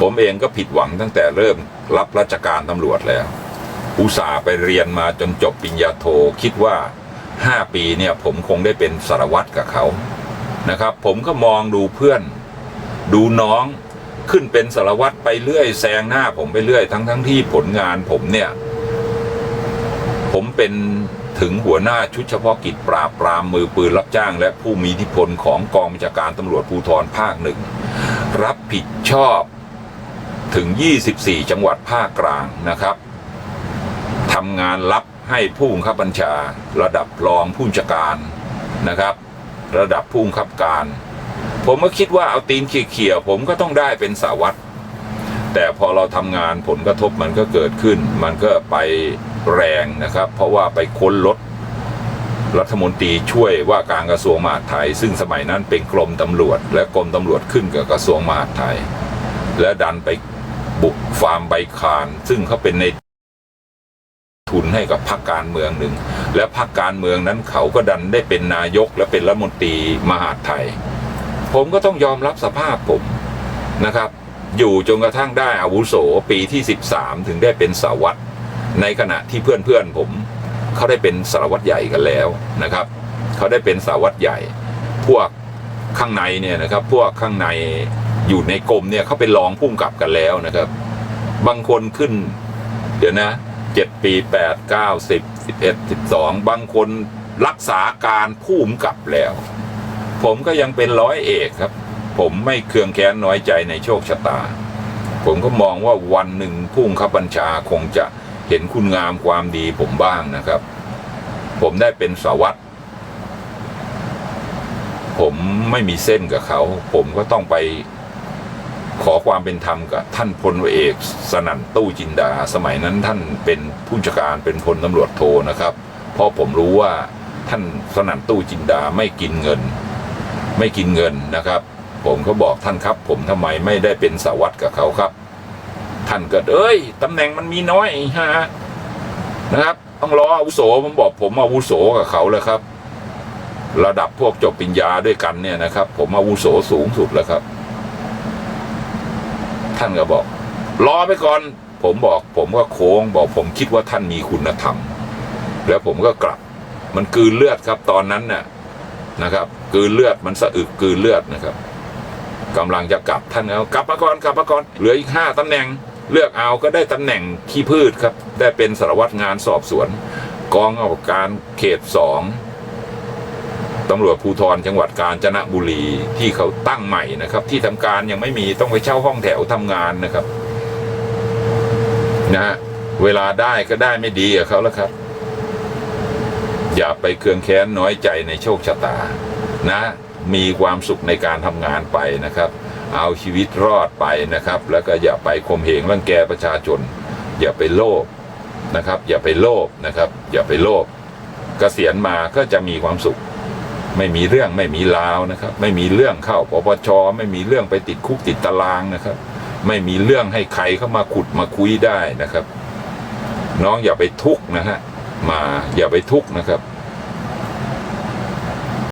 ผมเองก็ผิดหวังตั้งแต่เริ่มรับราชการตำรวจแล้ว อุตส่าห์ไปเรียนมาจนจบปริญญาโทคิดว่าห้าปีเนี่ยผมคงได้เป็นสารวัตรกับเขานะครับ ผมก็มองดูเพื่อน ดูน้องขึ้นเป็นสารวัตรไปเรื่อยแซงหน้าผมไปเรื่อยทั้งทั้งที่ผลงานผมเนี่ย ผมเป็นถึงหัวหน้าชุดเฉพาะกิจปราบปรามมือปืนรับจ้าง และผู้มีอิทธิพลของกองบัญชาการตำรวจภูธรภาคหนึ่ง รับผิดชอบ ถึง 24 จังหวัดภาคกลางนะครับทำงานรับให้ผู้บังคับบัญชา ระดับรองผู้บัญชาการนะครับ ระดับผู้บังคับการ ผมก็คิดว่าเอาตีนเขี่ยๆผมก็ต้องได้เป็นสาวัตรแต่พอเราทำงานผลกระทบมันก็เกิดขึ้น มันก็ไปแรงนะครับ เพราะว่าไปค้นรถรัฐมนตรีช่วยว่าการกระทรวงมหาดไทย ซึ่งสมัยนั้นเป็นกรมตำรวจ และกรมตำรวจขึ้นกับกระทรวงมหาดไทย และดันไป บุกฟาร์มใบคาน ซึ่งเขาเป็นในทุนให้กับพรรคการเมืองหนึ่ง และพรรคการเมืองนั้นเขาก็ดันได้เป็นนายกและเป็นรัฐมนตรีมหาดไทย ผมก็ต้องยอมรับสภาพผมนะครับ อยู่จนกระทั่งได้อาวุโสปีที่ 13 ถึงได้เป็นสารวัตในขณะที่เพื่อนๆผมเขาได้เป็นสารวัตรใหญ่กันแล้วนะครับเขาได้เป็นสารวัตรใหญ่ พวกข้างในเนี่ยนะครับ พวกข้างใน อยู่ในกรมเนี่ยเขาเป็นรองผู้กำกับกันแล้วนะครับ บางคนขึ้น เดี๋ยวนะเจ็ดปีแปดเก้าสิบสิบเอ็ดสิบสองบางคนรักษาการผู้กำกับแล้ว ผมก็ยังเป็นร้อยเอกครับ ผมไม่เคืองแค้นน้อยใจในโชคชะตา ผมก็มองว่าวันหนึ่งผู้บังคับบัญชาคงจะเห็นคุณงามความดีผมบ้างนะครับ ผมได้เป็นสาวัตรผมไม่มีเส้นกับเขา ผมก็ต้องไป ขอความเป็นธรรมกับท่านพลเอกสนั่นตู้จินดา สมัยนั้นท่านเป็นผู้จัดการเป็นพลตำรวจโทนะครับ เพราะผมรู้ว่าท่านสนั่นตู้จินดาไม่กินเงิน ไม่กินเงินนะครับ ผมก็บอกท่านครับ ผมทำไมไม่ได้เป็นสาวัตกับเขาครับ ท่านก็เอ้ยตำแหน่งมันมีน้อยฮะนะครับต้องรออาวุโสผมบอกผมอาวุโสกับเขาเลยครับ ระดับพวกจบปริญญาด้วยกันเนี่ยนะครับ ผมอาวุโสสูงสุดแล้วครับ ท่านก็บอก รอไปก่อน ผมบอก ผมก็โค้งบอกผมคิดว่าท่านมีคุณธรรม แล้วผมก็กลับ มันกืนเลือดครับตอนนั้นน่ะนะครับกืนเลือดมันสะอึกกืนเลือดนะครับกำลังจะกลับท่านเอากลับมาก่อนกลับมาก่อนเหลืออีกห้าตำแหน่งเลือกเอาก็ได้ตำแหน่งขี้พืชครับ ได้เป็นสารวัตรงานสอบสวน กองกำกับการเขตสอง ตำรวจภูธรจังหวัดกาญจนบุรีที่เขาตั้งใหม่นะครับ ที่ทำการยังไม่มีต้องไปเช่าห้องแถวทำงานนะครับนะฮะเวลาได้ก็ได้ไม่ดีกับเขาแล้วครับ อย่าไปเคืองแค้นน้อยใจในโชคชะตา นะ มีความสุขในการทำงานไปนะครับ เอาชีวิตรอดไปนะครับ แล้วก็อย่าไปข่มเหงรังแกประชาชน อย่าไปโลภนะครับ อย่าไปโลภนะครับ อย่าไปโลภเกษียณมาก็จะมีความสุข ไม่มีเรื่องไม่มีราวนะครับ ไม่มีเรื่องเข้าปปชไม่มีเรื่องไปติดคุกติดตารางนะครับ ไม่มีเรื่องให้ใครเข้ามาขุดมาคุยได้นะครับ น้องอย่าไปทุกข์นะฮะมาอย่าไปทุกข์นะครับ